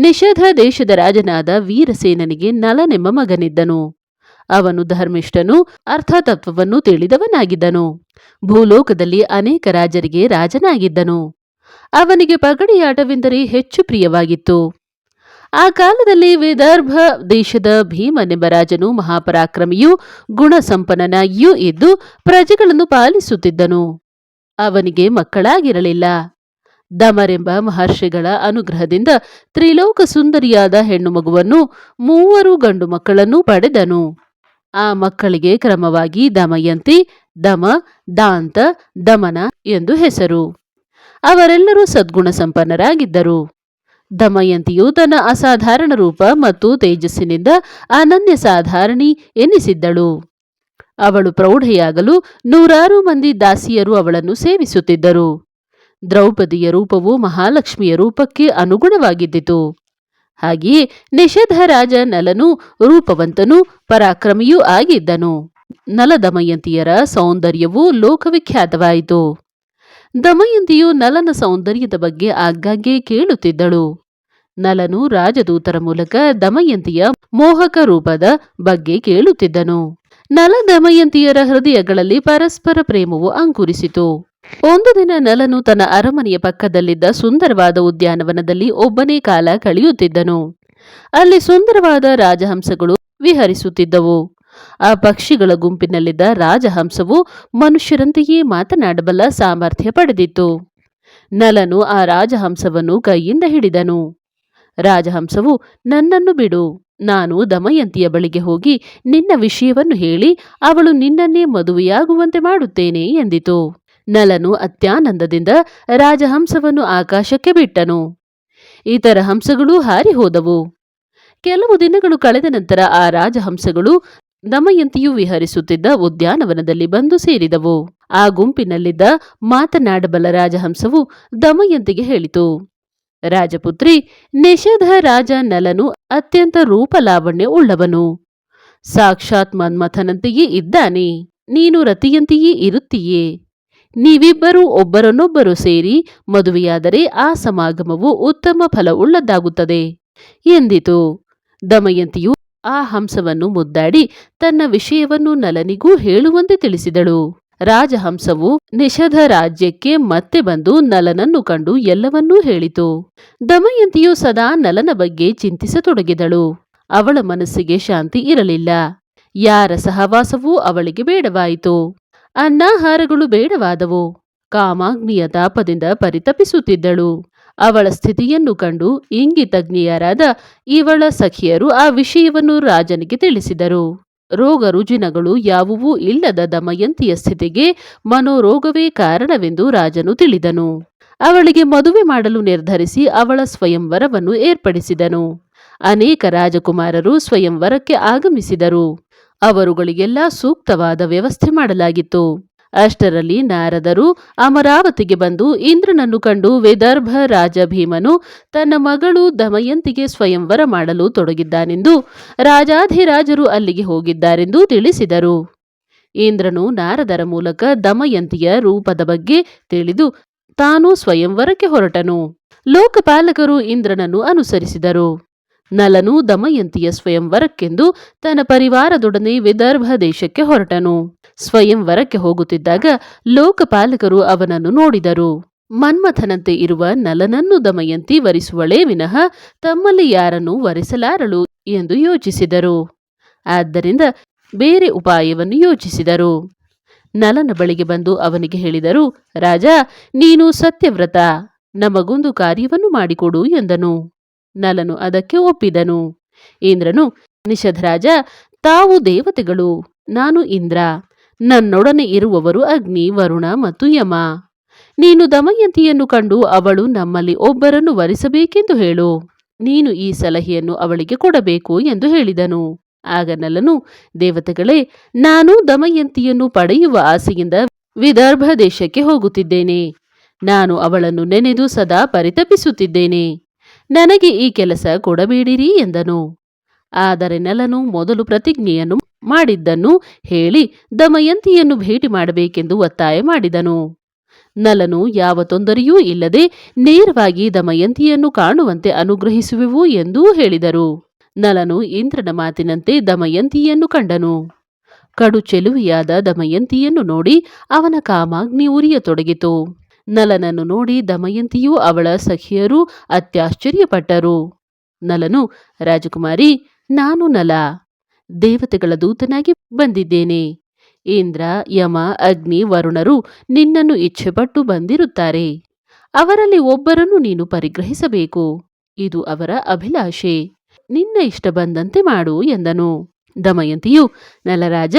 ನಿಷಧ ದೇಶದ ರಾಜನಾದ ವೀರಸೇನನಿಗೆ ನಲನೆಂಬ ಮಗನಿದ್ದನು. ಅವನು ಧರ್ಮಿಷ್ಠನು, ಅರ್ಥತತ್ವವನ್ನು ತಿಳಿದವನಾಗಿದ್ದನು. ಭೂಲೋಕದಲ್ಲಿ ಅನೇಕ ರಾಜರಿಗೆ ರಾಜನಾಗಿದ್ದನು. ಅವನಿಗೆ ಪಗಡಿಯಾಟವೆಂದರೆ ಹೆಚ್ಚು ಪ್ರಿಯವಾಗಿತ್ತು. ಆ ಕಾಲದಲ್ಲಿ ವಿದರ್ಭ ದೇಶದ ಭೀಮನೆಂಬ ರಾಜನು ಮಹಾಪರಾಕ್ರಮಿಯೂ ಗುಣಸಂಪನ್ನನಾಗಿಯೂ ಇದ್ದು ಪ್ರಜೆಗಳನ್ನು ಪಾಲಿಸುತ್ತಿದ್ದನು. ಅವನಿಗೆ ಮಕ್ಕಳಾಗಿರಲಿಲ್ಲ. ದಮರೆಂಬ ಮಹರ್ಷಿಗಳ ಅನುಗ್ರಹದಿಂದ ತ್ರಿಲೋಕ ಸುಂದರಿಯಾದ ಹೆಣ್ಣು ಮಗುವನ್ನು ಮೂವರು ಗಂಡು ಮಕ್ಕಳನ್ನು ಪಡೆದನು. ಆ ಮಕ್ಕಳಿಗೆ ಕ್ರಮವಾಗಿ ದಮಯಂತಿ, ದಮ, ದಾಂತ, ದಮನ ಎಂದು ಹೆಸರು. ಅವರೆಲ್ಲರೂ ಸದ್ಗುಣ ಸಂಪನ್ನರಾಗಿದ್ದರು. ದಮಯಂತಿಯು ತನ್ನ ಅಸಾಧಾರಣ ರೂಪ ಮತ್ತು ತೇಜಸ್ಸಿನಿಂದ ಅನನ್ಯ ಸಾಧಾರಣಿ ಎನಿಸಿದ್ದಳು. ಅವಳು ಪ್ರೌಢೆಯಾಗಲು ನೂರಾರು ಮಂದಿ ದಾಸಿಯರು ಅವಳನ್ನು ಸೇವಿಸುತ್ತಿದ್ದರು. ದ್ರೌಪದಿಯ ರೂಪವು ಮಹಾಲಕ್ಷ್ಮಿಯ ರೂಪಕ್ಕೆ ಅನುಗುಣವಾಗಿದ್ದಿತು. ಹಾಗೆಯೇ ನಿಷಧ ರಾಜ ನಲನು ರೂಪವಂತನೂ ಪರಾಕ್ರಮಿಯೂ ಆಗಿದ್ದನು. ನಲ ದಮಯಂತಿಯರ ಸೌಂದರ್ಯವು ಲೋಕವಿಖ್ಯಾತವಾಯಿತು. ದಮಯಂತಿಯು ನಲನ ಸೌಂದರ್ಯದ ಬಗ್ಗೆ ಆಗಾಗ್ಗೆ ಕೇಳುತ್ತಿದ್ದಳು. ನಲನು ರಾಜದೂತರ ಮೂಲಕ ದಮಯಂತಿಯ ಮೋಹಕ ರೂಪದ ಬಗ್ಗೆ ಕೇಳುತ್ತಿದ್ದನು. ನಲ ದಮಯಂತಿಯರ ಹೃದಯಗಳಲ್ಲಿ ಪರಸ್ಪರ ಪ್ರೇಮವು ಅಂಕುರಿಸಿತು. ಒಂದು ದಿನ ನಲನು ತನ್ನ ಅರಮನೆಯ ಪಕ್ಕದಲ್ಲಿದ್ದ ಸುಂದರವಾದ ಉದ್ಯಾನವನದಲ್ಲಿ ಒಬ್ಬನೇ ಕಾಲ ಕಳೆಯುತ್ತಿದ್ದನು. ಅಲ್ಲಿ ಸುಂದರವಾದ ರಾಜಹಂಸಗಳು ವಿಹರಿಸುತ್ತಿದ್ದವು. ಆ ಪಕ್ಷಿಗಳ ಗುಂಪಿನಲ್ಲಿದ್ದ ರಾಜಹಂಸವು ಮನುಷ್ಯರಂತೆಯೇ ಮಾತನಾಡಬಲ್ಲ ಸಾಮರ್ಥ್ಯ ಪಡೆದಿತ್ತು. ನಲನು ಆ ರಾಜಹಂಸವನ್ನು ಕೈಯಿಂದ ಹಿಡಿದನು. ರಾಜಹಂಸವು, ನನ್ನನ್ನು ಬಿಡು. ನಾನು ದಮಯಂತಿಯ ಬಳಿಗೆ ಹೋಗಿ ನಿನ್ನ ವಿಷಯವನ್ನು ಹೇಳಿ, ಅವಳು ನಿನ್ನನ್ನೇ ಮದುವೆಯಾಗುವಂತೆ ಮಾಡುತ್ತೇನೆ ಎಂದಿತು. ನಲನು ಅತ್ಯಾನಂದದಿಂದ ರಾಜಹಂಸವನ್ನು ಆಕಾಶಕ್ಕೆ ಬಿಟ್ಟನು. ಇತರ ಹಂಸಗಳು ಹಾರಿ ಹೋದವು ಕೆಲವು ದಿನಗಳು ಕಳೆದ ನಂತರ ಆ ರಾಜಹಂಸಗಳು ದಮಯಂತಿಯು ವಿಹರಿಸುತ್ತಿದ್ದ ಉದ್ಯಾನವನದಲ್ಲಿ ಬಂದು ಸೇರಿದವು. ಆ ಗುಂಪಿನಲ್ಲಿದ್ದ ಮಾತನಾಡಬಲ್ಲ ರಾಜಹಂಸವು ದಮಯಂತಿಗೆ ಹೇಳಿತು. ರಾಜಪುತ್ರಿ, ನಿಷೇಧ ರಾಜ ನಲನು ಅತ್ಯಂತ ರೂಪಲಾವಣ್ಯ ಉಳ್ಳವನು. ಸಾಕ್ಷಾತ್ ಮನ್ಮಥನಂತೆಯೇ ಇದ್ದಾನೆ. ನೀನು ರತಿಯಂತೆಯೇ ಇರುತ್ತೀಯೇ. ನೀವಿಬ್ಬರೂ ಒಬ್ಬರನ್ನೊಬ್ಬರು ಸೇರಿ ಮದುವೆಯಾದರೆ ಆ ಸಮಾಗಮವು ಉತ್ತಮ ಫಲವುಳ್ಳದ್ದಾಗುತ್ತದೆ ಎಂದಿತು. ದಮಯಂತಿಯು ಆ ಹಂಸವನ್ನು ಮುದ್ದಾಡಿ ತನ್ನ ವಿಷಯವನ್ನು ನಲನಿಗೂ ಹೇಳುವಂತೆ ತಿಳಿಸಿದಳು. ರಾಜಹಂಸವು ನಿಷಧ ರಾಜ್ಯಕ್ಕೆ ಮತ್ತೆ ಬಂದು ನಲನನ್ನು ಕಂಡು ಎಲ್ಲವನ್ನೂ ಹೇಳಿತು. ದಮಯಂತಿಯು ಸದಾ ನಲನ ಬಗ್ಗೆ ಚಿಂತಿಸತೊಡಗಿದಳು. ಅವಳ ಮನಸ್ಸಿಗೆ ಶಾಂತಿ ಇರಲಿಲ್ಲ. ಯಾರ ಸಹವಾಸವೂ ಅವಳಿಗೆ ಬೇಡವಾಯಿತು. ಅನ್ನಾಹಾರಗಳು ಬೇಡವಾದವು. ಕಾಮಾಗ್ನಿಯ ತಾಪದಿಂದ ಪರಿತಪಿಸುತ್ತಿದ್ದಳು. ಅವಳ ಸ್ಥಿತಿಯನ್ನು ಕಂಡು ಇಂಗಿತಜ್ಞೆಯರಾದ ಇವಳ ಸಖಿಯರು ಆ ವಿಷಯವನ್ನು ರಾಜನಿಗೆ ತಿಳಿಸಿದರು. ರೋಗ ರುಜಿನಗಳು ಯಾವುವೂ ಇಲ್ಲದ ದಮಯಂತಿಯ ಸ್ಥಿತಿಗೆ ಮನೋರೋಗವೇ ಕಾರಣವೆಂದು ರಾಜನು ತಿಳಿದನು. ಅವಳಿಗೆ ಮದುವೆ ಮಾಡಲು ನಿರ್ಧರಿಸಿ ಅವಳ ಸ್ವಯಂವರವನ್ನು ಏರ್ಪಡಿಸಿದನು. ಅನೇಕ ರಾಜಕುಮಾರರು ಸ್ವಯಂವರಕ್ಕೆ ಆಗಮಿಸಿದರು. ಅವರುಗಳಿಗೆಲ್ಲ ಸೂಕ್ತವಾದ ವ್ಯವಸ್ಥೆ ಮಾಡಲಾಗಿತ್ತು. ಅಷ್ಟರಲ್ಲಿ ನಾರದರು ಅಮರಾವತಿಗೆ ಬಂದು ಇಂದ್ರನನ್ನು ಕಂಡು ವಿದರ್ಭ ರಾಜ ಭೀಮನು ತನ್ನ ಮಗಳು ದಮಯಂತಿಗೆ ಸ್ವಯಂವರ ಮಾಡಲು ತೊಡಗಿದ್ದಾನೆಂದು ರಾಜಾಧಿರಾಜರು ಅಲ್ಲಿಗೆ ಹೋಗಿದ್ದಾರೆಂದು ತಿಳಿಸಿದರು. ಇಂದ್ರನು ನಾರದರ ಮೂಲಕ ದಮಯಂತಿಯ ರೂಪದ ಬಗ್ಗೆ ತಿಳಿದು ತಾನು ಸ್ವಯಂವರಕ್ಕೆ ಹೊರಟನು. ಲೋಕಪಾಲಕರು ಇಂದ್ರನನ್ನು ಅನುಸರಿಸಿದರು. ನಲನು ದಮಯಂತಿಯ ಸ್ವಯಂವರಕ್ಕೆಂದು ತನ್ನ ಪರಿವಾರದೊಡನೆ ವಿದರ್ಭ ದೇಶಕ್ಕೆ ಹೊರಟನು. ಸ್ವಯಂವರಕ್ಕೆ ಹೋಗುತ್ತಿದ್ದಾಗ ಲೋಕಪಾಲಕರು ಅವನನ್ನು ನೋಡಿದರು. ಮನ್ಮಥನಂತೆ ಇರುವ ನಲನನ್ನು ದಮಯಂತಿ ವರಿಸುವಳೇ ವಿನಃ ತಮ್ಮಲ್ಲಿ ಯಾರನ್ನು ವರಿಸಲಾರಳು ಎಂದು ಯೋಚಿಸಿದರು. ಆದ್ದರಿಂದ ಬೇರೆ ಉಪಾಯವನ್ನು ಯೋಚಿಸಿದರು. ನಲನ ಬಳಿಗೆ ಬಂದು ಅವನಿಗೆ ಹೇಳಿದರು, ರಾಜ, ನೀನು ಸತ್ಯವ್ರತ. ನಮಗೊಂದು ಕಾರ್ಯವನ್ನು ಮಾಡಿಕೊಡು ಎಂದನು. ನಲನು ಅದಕ್ಕೆ ಒಪ್ಪಿದನು. ಇಂದ್ರನು, ನಿಷಧರಾಜ, ತಾವು ದೇವತೆಗಳು, ನಾನು ಇಂದ್ರ. ನನ್ನೊಡನೆ ಇರುವವರು ಅಗ್ನಿ, ವರುಣ ಮತ್ತು ಯಮ. ನೀನು ದಮಯಂತಿಯನ್ನು ಕಂಡು ಅವಳು ನಮ್ಮಲ್ಲಿ ಒಬ್ಬರನ್ನು ವರಿಸಬೇಕೆಂದು ಹೇಳು. ನೀನು ಈ ಸಲಹೆಯನ್ನು ಅವಳಿಗೆ ಕೊಡಬೇಕು ಎಂದು ಹೇಳಿದನು. ಆಗ ನಲನು, ದೇವತೆಗಳೇ, ನಾನು ದಮಯಂತಿಯನ್ನು ಪಡೆಯುವ ಆಸೆಯಿಂದ ವಿದರ್ಭ ದೇಶಕ್ಕೆ ಹೋಗುತ್ತಿದ್ದೇನೆ. ನಾನು ಅವಳನ್ನು ನೆನೆದು ಸದಾ ಪರಿತಪಿಸುತ್ತಿದ್ದೇನೆ. ನನಗೆ ಈ ಕೆಲಸ ಕೊಡಬೇಡಿರಿ ಎಂದನು. ಆದರೆ ನಲನು ಮೊದಲು ಪ್ರತಿಜ್ಞೆಯನ್ನು ಮಾಡಿದ್ದನ್ನು ಹೇಳಿ ದಮಯಂತಿಯನ್ನು ಭೇಟಿ ಮಾಡಬೇಕೆಂದು ಒತ್ತಾಯ ಮಾಡಿದನು. ನಲನು ಯಾವ ತೊಂದರೆಯೂ ಇಲ್ಲದೆ ನೇರವಾಗಿ ದಮಯಂತಿಯನ್ನು ಕಾಣುವಂತೆ ಅನುಗ್ರಹಿಸುವೆವು ಎಂದೂ ಹೇಳಿದರು. ನಲನು ಇಂದ್ರನ ಮಾತಿನಂತೆ ದಮಯಂತಿಯನ್ನು ಕಂಡನು. ಕಡು ಚೆಲುವೆಯಾದ ದಮಯಂತಿಯನ್ನು ನೋಡಿ ಅವನ ಕಾಮಾಗ್ನಿ ಉರಿಯತೊಡಗಿತು. ನಲನನ್ನು ನೋಡಿ ದಮಯಂತಿಯೂ ಅವಳ ಸಖಿಯರೂ ಅತ್ಯಾಶ್ಚರ್ಯಪಟ್ಟರು. ನಲನು, ರಾಜಕುಮಾರಿ, ನಾನು ನಲ. ದೇವತೆಗಳ ದೂತನಾಗಿ ಬಂದಿದ್ದೇನೆ. ಇಂದ್ರ, ಯಮ, ಅಗ್ನಿ, ವರುಣರು ನಿನ್ನನ್ನು ಇಚ್ಛೆಪಟ್ಟು ಬಂದಿರುತ್ತಾರೆ. ಅವರಲ್ಲಿ ಒಬ್ಬರನ್ನು ನೀನು ಪರಿಗ್ರಹಿಸಬೇಕು. ಇದು ಅವರ ಅಭಿಲಾಷೆ. ನಿನ್ನ ಇಷ್ಟ ಬಂದಂತೆ ಮಾಡು ಎಂದನು. ದಮಯಂತಿಯು, ನಲರಾಜ,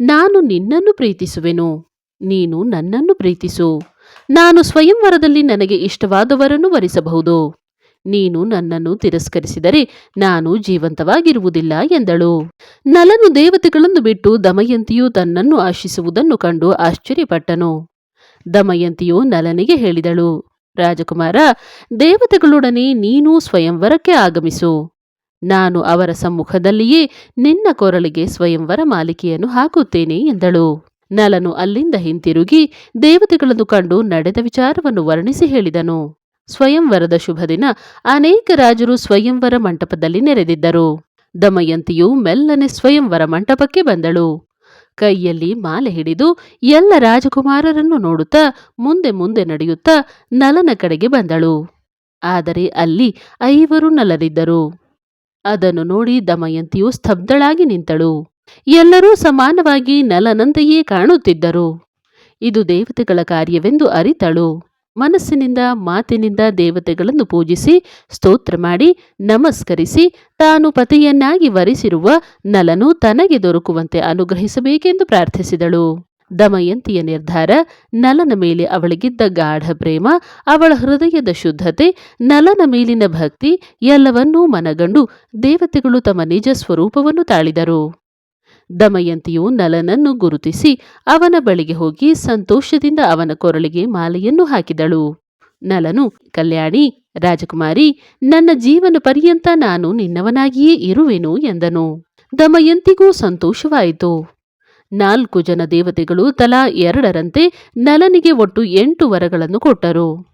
ನಾನು ನಿನ್ನನ್ನು ಪ್ರೀತಿಸುವೆನು. ನೀನು ನನ್ನನ್ನು ಪ್ರೀತಿಸು. ನಾನು ಸ್ವಯಂವರದಲ್ಲಿ ನನಗೆ ಇಷ್ಟವಾದವರನ್ನು ವರಿಸಬಹುದು. ನೀನು ನನ್ನನ್ನು ತಿರಸ್ಕರಿಸಿದರೆ ನಾನು ಜೀವಂತವಾಗಿರುವುದಿಲ್ಲ ಎಂದಳು. ನಲನು ದೇವತೆಗಳನ್ನು ಬಿಟ್ಟು ದಮಯಂತಿಯು ತನ್ನನ್ನು ಆಶಿಸುವುದನ್ನು ಕಂಡು ಆಶ್ಚರ್ಯಪಟ್ಟನು. ದಮಯಂತಿಯು ನಲನಿಗೆ ಹೇಳಿದಳು, ರಾಜಕುಮಾರ, ದೇವತೆಗಳೊಡನೆ ನೀನು ಸ್ವಯಂವರಕ್ಕೆ ಆಗಮಿಸು. ನಾನು ಅವರ ಸಮ್ಮುಖದಲ್ಲಿಯೇ ನಿನ್ನ ಕೊರಳಿಗೆ ಸ್ವಯಂವರ ಮಾಲಿಕೆಯನ್ನು ಹಾಕುತ್ತೇನೆ, ಎಂದಳು. ನಲನು ಅಲ್ಲಿಂದ ಹಿಂತಿರುಗಿ ದೇವತೆಗಳನ್ನು ಕಂಡು ನಡೆದ ವಿಚಾರವನ್ನು ವರ್ಣಿಸಿ ಹೇಳಿದನು. ಸ್ವಯಂವರದ ಶುಭ ದಿನ ಅನೇಕ ರಾಜರು ಸ್ವಯಂವರ ಮಂಟಪದಲ್ಲಿ ನೆರೆದಿದ್ದರು. ದಮಯಂತಿಯು ಮೆಲ್ಲನೆ ಸ್ವಯಂವರ ಮಂಟಪಕ್ಕೆ ಬಂದಳು. ಕೈಯಲ್ಲಿ ಮಾಲೆ ಹಿಡಿದು ಎಲ್ಲ ರಾಜಕುಮಾರರನ್ನು ನೋಡುತ್ತಾ ಮುಂದೆ ಮುಂದೆ ನಡೆಯುತ್ತಾ ನಲನ ಕಡೆಗೆ ಬಂದಳು. ಆದರೆ ಅಲ್ಲಿ ಐವರು ನಲರಿದ್ದರು. ಅದನ್ನು ನೋಡಿ ದಮಯಂತಿಯು ಸ್ತಬ್ಧಳಾಗಿ ನಿಂತಳು. ಎಲ್ಲರೂ ಸಮಾನವಾಗಿ ನಲನಂತೆಯೇ ಕಾಣುತ್ತಿದ್ದರು. ಇದು ದೇವತೆಗಳ ಕಾರ್ಯವೆಂದು ಅರಿತಳು. ಮನಸ್ಸಿನಿಂದ, ಮಾತಿನಿಂದ ದೇವತೆಗಳನ್ನು ಪೂಜಿಸಿ, ಸ್ತೋತ್ರ ಮಾಡಿ, ನಮಸ್ಕರಿಸಿ, ತಾನು ಪತಿಯನ್ನಾಗಿ ವರಿಸಿರುವ ನಲನು ತನಗೆ ದೊರಕುವಂತೆ ಅನುಗ್ರಹಿಸಬೇಕೆಂದು ಪ್ರಾರ್ಥಿಸಿದಳು. ದಮಯಂತಿಯ ನಿರ್ಧಾರ, ನಲನ ಮೇಲೆ ಅವಳಿಗಿದ್ದ ಗಾಢ ಪ್ರೇಮ, ಅವಳ ಹೃದಯದ ಶುದ್ಧತೆ, ನಲನ ಮೇಲಿನ ಭಕ್ತಿ ಎಲ್ಲವನ್ನೂ ಮನಗಂಡು ದೇವತೆಗಳು ತಮ್ಮ ನಿಜ ಸ್ವರೂಪವನ್ನು ತಾಳಿದರು. ದಮಯಂತಿಯು ನಲನನ್ನು ಗುರುತಿಸಿ ಅವನ ಬಳಿಗೆ ಹೋಗಿ ಸಂತೋಷದಿಂದ ಅವನ ಕೊರಳಿಗೆ ಮಾಲೆಯನ್ನು ಹಾಕಿದಳು. ನಲನು, ಕಲ್ಯಾಣಿ, ರಾಜಕುಮಾರಿ, ನನ್ನ ಜೀವನ ಪರ್ಯಂತ ನಾನು ನಿನ್ನವನಾಗಿಯೇ ಇರುವೆನು ಎಂದನು. ದಮಯಂತಿಗೂ ಸಂತೋಷವಾಯಿತು. ನಾಲ್ಕು ಜನ ದೇವತೆಗಳು ತಲಾ ಎರಡರಂತೆ ನಲನಿಗೆ ಒಟ್ಟು ಎಂಟು ವರಗಳನ್ನು ಕೊಟ್ಟರು.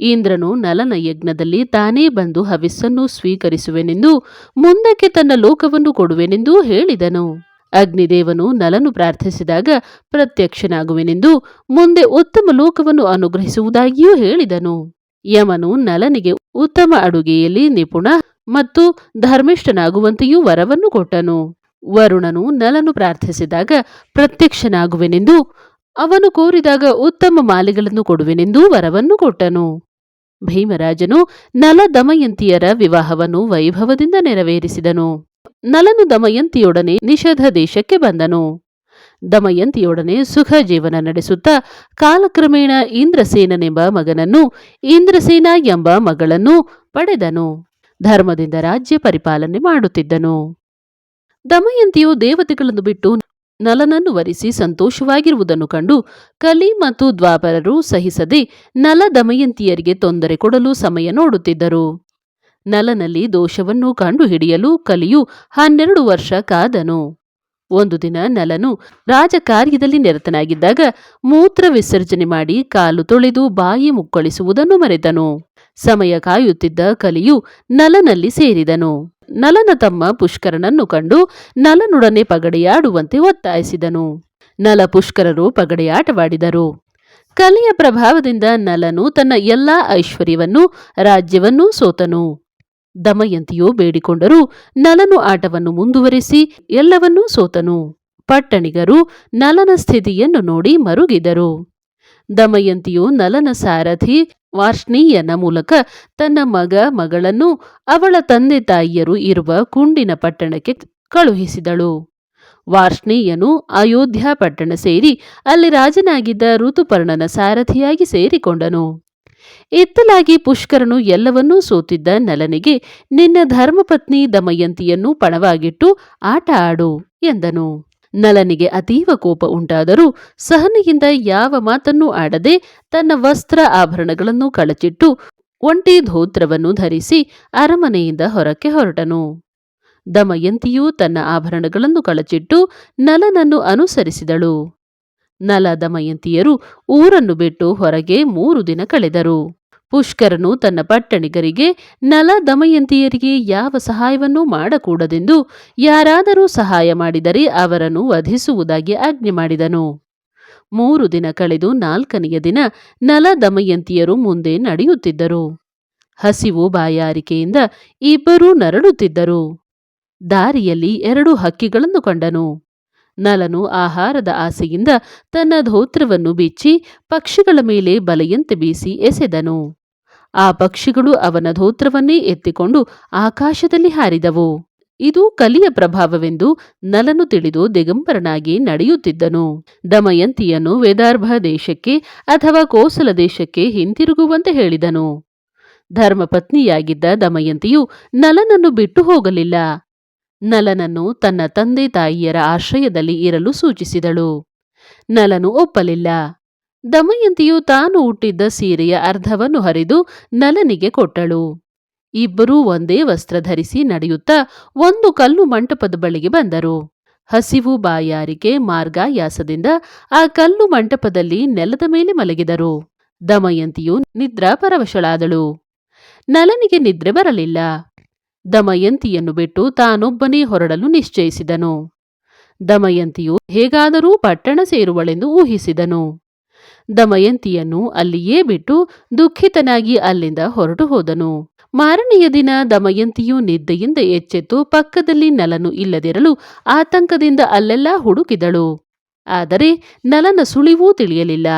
ಇಂದ್ರನು ನಲನ ಯಜ್ಞದಲ್ಲಿ ತಾನೇ ಬಂದು ಹವಿಸ್ಸನ್ನು ಸ್ವೀಕರಿಸುವೆನೆಂದು, ಮುಂದಕ್ಕೆ ತನ್ನ ಲೋಕವನ್ನು ಕೊಡುವೆನೆಂದೂ ಹೇಳಿದನು. ಅಗ್ನಿದೇವನು ನಲನು ಪ್ರಾರ್ಥಿಸಿದಾಗ ಪ್ರತ್ಯಕ್ಷನಾಗುವೆನೆಂದು ಮುಂದೆ ಉತ್ತಮ ಲೋಕವನ್ನು ಅನುಗ್ರಹಿಸುವುದಾಗಿಯೂ ಹೇಳಿದನು. ಯಮನು ನಲನಿಗೆ ಉತ್ತಮ ಅಡುಗೆಯಲ್ಲಿ ನಿಪುಣ ಮತ್ತು ಧರ್ಮಿಷ್ಠನಾಗುವಂತೆಯೂ ವರವನ್ನು ಕೊಟ್ಟನು. ವರುಣನು ನಲನು ಪ್ರಾರ್ಥಿಸಿದಾಗ ಪ್ರತ್ಯಕ್ಷನಾಗುವೆನೆಂದು ಅವನು ಕೋರಿದಾಗ ಉತ್ತಮ ಮಾಲೆಗಳನ್ನು ಕೊಡುವೆನೆಂದೂ ವರವನ್ನು ಕೊಟ್ಟನು. ಭೀಮರಾಜನು ನಲ ದಮಯಂತಿಯರ ವಿವಾಹವನ್ನು ವೈಭವದಿಂದ ನೆರವೇರಿಸಿದನು. ನಲನು ದಮಯಂತಿಯೊಡನೆ ನಿಷಧ ದೇಶಕ್ಕೆ ಬಂದನು. ದಮಯಂತಿಯೊಡನೆ ಸುಖ ಜೀವನ ನಡೆಸುತ್ತಾ ಕಾಲಕ್ರಮೇಣ ಇಂದ್ರಸೇನನೆಂಬ ಮಗನನ್ನು ಇಂದ್ರಸೇನ ಎಂಬ ಮಗಳನ್ನು ಪಡೆದನು. ಧರ್ಮದಿಂದ ರಾಜ್ಯ ಪರಿಪಾಲನೆ ಮಾಡುತ್ತಿದ್ದನು. ದಮಯಂತಿಯು ದೇವತೆಗಳನ್ನು ಬಿಟ್ಟು ನಲನನ್ನು ವರಿಸಿ ಸಂತೋಷವಾಗಿರುವುದನ್ನು ಕಂಡು ಕಲಿ ಮತ್ತು ದ್ವಾಪರರು ಸಹಿಸದೆ ನಲ ದಮಯಂತಿಯರಿಗೆ ತೊಂದರೆ ಕೊಡಲು ಸಮಯ ನೋಡುತ್ತಿದ್ದರು. ನಲನಲ್ಲಿ ದೋಷವನ್ನು ಕಂಡುಹಿಡಿಯಲು ಕಲಿಯು. ಹನ್ನೆರಡು ವರ್ಷ ಕಾದನು. ಒಂದು ದಿನ ನಲನು ರಾಜಕಾರ್ಯದಲ್ಲಿ ನಿರತನಾಗಿದ್ದಾಗ ಮೂತ್ರ ವಿಸರ್ಜನೆ ಮಾಡಿ ಕಾಲು ತೊಳೆದು ಬಾಯಿ ಮುಕ್ಕಳಿಸುವುದನ್ನು ಮರೆತನು. ಸಮಯ ಕಾಯುತ್ತಿದ್ದ ಕಲಿಯು ನಲನಲ್ಲಿ ಸೇರಿದನು. ನಲನ ತಮ್ಮ ಪುಷ್ಕರನನ್ನು ಕಂಡು ನಲನೊಡನೆ ಪಗಡೆಯಾಡುವಂತೆ ಒತ್ತಾಯಿಸಿದನು. ನಲ ಪುಷ್ಕರರು ಪಗಡೆಯಾಟವಾಡಿದರು. ಕಲಿಯ ಪ್ರಭಾವದಿಂದ ನಲನು ತನ್ನ ಎಲ್ಲಾ ಐಶ್ವರ್ಯವನ್ನು, ರಾಜ್ಯವನ್ನೂ ಸೋತನು. ದಮಯಂತಿಯು ಬೇಡಿಕೊಂಡರೂ. ನಲನು ಆಟವನ್ನು ಮುಂದುವರೆಸಿ ಎಲ್ಲವನ್ನೂ ಸೋತನು. ಪಟ್ಟಣಿಗರು ನಲನ ಸ್ಥಿತಿಯನ್ನು ನೋಡಿ ಮರುಗಿದರು. ದಮಯಂತಿಯು ನಲನ ಸಾರಥಿ ವಾರ್ಷ್ಣೀಯನ ಮೂಲಕ ತನ್ನ ಮಗ, ಮಗಳನ್ನು, ಅವಳ ತಂದೆ ತಾಯಿಯರು ಇರುವ ಕುಂಡಿನ ಪಟ್ಟಣಕ್ಕೆ ಕಳುಹಿಸಿದಳು. ವಾರ್ಷ್ಣೀಯನು ಅಯೋಧ್ಯ ಪಟ್ಟಣ ಸೇರಿ ಅಲ್ಲಿ ರಾಜನಾಗಿದ್ದ ಋತುಪರ್ಣನ ಸಾರಥಿಯಾಗಿ ಸೇರಿಕೊಂಡನು. ಇತ್ತಲಾಗಿ ಪುಷ್ಕರನು ಎಲ್ಲವನ್ನೂ ಸೋತಿದ್ದ ನಲನಿಗೆ, ನಿನ್ನ ಧರ್ಮಪತ್ನಿ ದಮಯಂತಿಯನ್ನು ಪಣವಾಗಿಟ್ಟು ಆಟ ಆಡು ಎಂದನು. ನಲನಿಗೆ ಅತೀವ ಕೋಪ ಉಂಟಾದರೂ ಸಹನೆಯಿಂದ ಯಾವ ಮಾತನ್ನೂ ಆಡದೆ ತನ್ನ ವಸ್ತ್ರ ಆಭರಣಗಳನ್ನು ಕಳಚಿಟ್ಟು ಒಂಟಿ ಧೋತ್ರವನ್ನು ಧರಿಸಿ ಅರಮನೆಯಿಂದ ಹೊರಕ್ಕೆ ಹೊರಟನು. ದಮಯಂತಿಯೂ ತನ್ನ ಆಭರಣಗಳನ್ನು ಕಳಚಿಟ್ಟು ನಲನನ್ನು ಅನುಸರಿಸಿದಳು. ನಲ ದಮಯಂತಿಯರು ಊರನ್ನು ಬಿಟ್ಟು ಹೊರಗೆ ಮೂರು ದಿನ ಕಳೆದರು. ಪುಷ್ಕರನು ತನ್ನ ಪಟ್ಟಣಿಗರಿಗೆ, ನಲ ದಮಯಂತಿಯರಿಗೆ ಯಾವ ಸಹಾಯವನ್ನೂ ಮಾಡಕೂಡದೆಂದು ಯಾರಾದರೂ ಸಹಾಯ ಮಾಡಿದರೆ ಅವರನ್ನು ವಧಿಸುವುದಾಗಿ ಆಜ್ಞೆ ಮಾಡಿದನು. ಮೂರು ದಿನ ಕಳೆದು ನಾಲ್ಕನೆಯ ದಿನ ನಲ ದಮಯಂತಿಯರು ಮುಂದೆ ನಡೆಯುತ್ತಿದ್ದರು. ಹಸಿವು ಬಾಯಾರಿಕೆಯಿಂದ ಇಬ್ಬರೂ ನರಳುತ್ತಿದ್ದರು. ದಾರಿಯಲ್ಲಿ ಎರಡು ಹಕ್ಕಿಗಳನ್ನು ಕಂಡನು. ನಲನು ಆಹಾರದ ಆಸೆಯಿಂದ ತನ್ನ ಧೋತ್ರವನ್ನು ಬಿಚ್ಚಿ ಪಕ್ಷಿಗಳ ಮೇಲೆ ಬಲೆಯಂತೆ ಬೀಸಿ ಎಸೆದನು. ಆ ಪಕ್ಷಿಗಳು ಅವನ ಧೋತ್ರವನ್ನೇ ಎತ್ತಿಕೊಂಡು ಆಕಾಶದಲ್ಲಿ ಹಾರಿದವು. ಇದು ಕಲಿಯ ಪ್ರಭಾವವೆಂದು ನಲನು ತಿಳಿದು ದಿಗಂಬರನಾಗಿ ನಡೆಯುತ್ತಿದ್ದನು. ದಮಯಂತಿಯನ್ನು ವೇದಾರ್ಭ ದೇಶಕ್ಕೆ ಅಥವಾ ಕೋಸಲ ದೇಶಕ್ಕೆ ಹಿಂತಿರುಗುವಂತೆ ಹೇಳಿದನು. ಧರ್ಮಪತ್ನಿಯಾಗಿದ್ದ ದಮಯಂತಿಯು ನಲನನ್ನು ಬಿಟ್ಟು ಹೋಗಲಿಲ್ಲ. ನಲನನ್ನು ತನ್ನ ತಂದೆ ತಾಯಿಯರ ಆಶ್ರಯದಲ್ಲಿ ಇರಲು ಸೂಚಿಸಿದಳು. ನಲನು ಒಪ್ಪಲಿಲ್ಲ. ದಮಯಂತಿಯು ತಾನು ಹುಟ್ಟಿದ್ದ ಸೀರೆಯ ಅರ್ಧವನ್ನು ಹರಿದು ನಲನಿಗೆ ಕೊಟ್ಟಳು. ಇಬ್ಬರೂ ಒಂದೇ ವಸ್ತ್ರ ಧರಿಸಿ ನಡೆಯುತ್ತಾ ಒಂದು ಕಲ್ಲು ಮಂಟಪದ ಬಳಿಗೆ ಬಂದರು. ಹಸಿವು ಬಾಯಾರಿಕೆ ಮಾರ್ಗಾಯಾಸದಿಂದ ಆ ಕಲ್ಲು ಮಂಟಪದಲ್ಲಿ ನೆಲದ ಮೇಲೆ ಮಲಗಿದರು. ದಮಯಂತಿಯು ನಿದ್ರಾ ಪರವಶಳಾದಳು ನಲನಿಗೆ ನಿದ್ರೆ ಬರಲಿಲ್ಲ. ದಮಯಂತಿಯನ್ನು ಬಿಟ್ಟು ತಾನೊಬ್ಬನೇ ಹೊರಡಲು ನಿಶ್ಚಯಿಸಿದನು. ದಮಯಂತಿಯು ಹೇಗಾದರೂ ಪಟ್ಟಣ ಸೇರುವಳೆಂದು ಊಹಿಸಿದನು. ದಮಯಂತಿಯನ್ನು ಅಲ್ಲಿಯೇ ಬಿಟ್ಟು ದುಃಖಿತನಾಗಿ ಅಲ್ಲಿಂದ ಹೊರಟು ಹೋದನು. ಮಾರನೆಯ ದಿನ ದಮಯಂತಿಯು ನಿದ್ದೆಯಿಂದ ಎಚ್ಚೆತ್ತು ಪಕ್ಕದಲ್ಲಿ ನಲನು ಇಲ್ಲದಿರಲು ಆತಂಕದಿಂದ ಅಲ್ಲೆಲ್ಲ ಹುಡುಕಿದಳು. ಆದರೆ ನಲನ ಸುಳಿವೂ ತಿಳಿಯಲಿಲ್ಲ.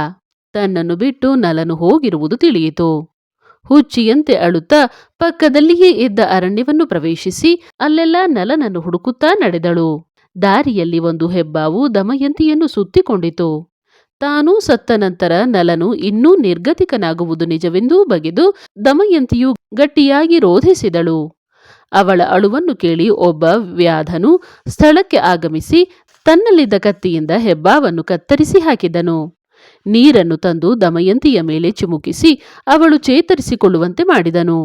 ತನ್ನನ್ನು ಬಿಟ್ಟು ನಲನು ಹೋಗಿರುವುದು ತಿಳಿಯಿತು. ಹುಚ್ಚಿಯಂತೆ ಅಳುತ್ತಾ ಪಕ್ಕದಲ್ಲಿಯೇ ಇದ್ದ ಅರಣ್ಯವನ್ನು ಪ್ರವೇಶಿಸಿ ಅಲ್ಲೆಲ್ಲ ನಲನನ್ನು ಹುಡುಕುತ್ತಾ ನಡೆದಳು. ದಾರಿಯಲ್ಲಿ ಒಂದು ಹೆಬ್ಬಾವು ದಮಯಂತಿಯನ್ನು ಸುತ್ತಿಕೊಂಡಿತು. ತಾನೂ ಸತ್ತ ನಂತರ ನಲನು ಇನ್ನೂ ನಿರ್ಗತಿಕನಾಗುವುದು ನಿಜವೆಂದೂ ಬಗೆದು ದಮಯಂತಿಯು ಗಟ್ಟಿಯಾಗಿ ರೋಧಿಸಿದಳು. ಅವಳ ಅಳುವನ್ನು ಕೇಳಿ ಒಬ್ಬ ವ್ಯಾಧನು ಸ್ಥಳಕ್ಕೆ ಆಗಮಿಸಿ ತನ್ನಲ್ಲಿದ್ದ ಕತ್ತಿಯಿಂದ ಹೆಬ್ಬಾವನ್ನು ಕತ್ತರಿಸಿ ಹಾಕಿದನು. ನೀರನ್ನು ತಂದು ದಮಯಂತಿಯ ಮೇಲೆ ಚಿಮುಕಿಸಿ ಅವಳು ಚೇತರಿಸಿಕೊಳ್ಳುವಂತೆ ಮಾಡಿದನು.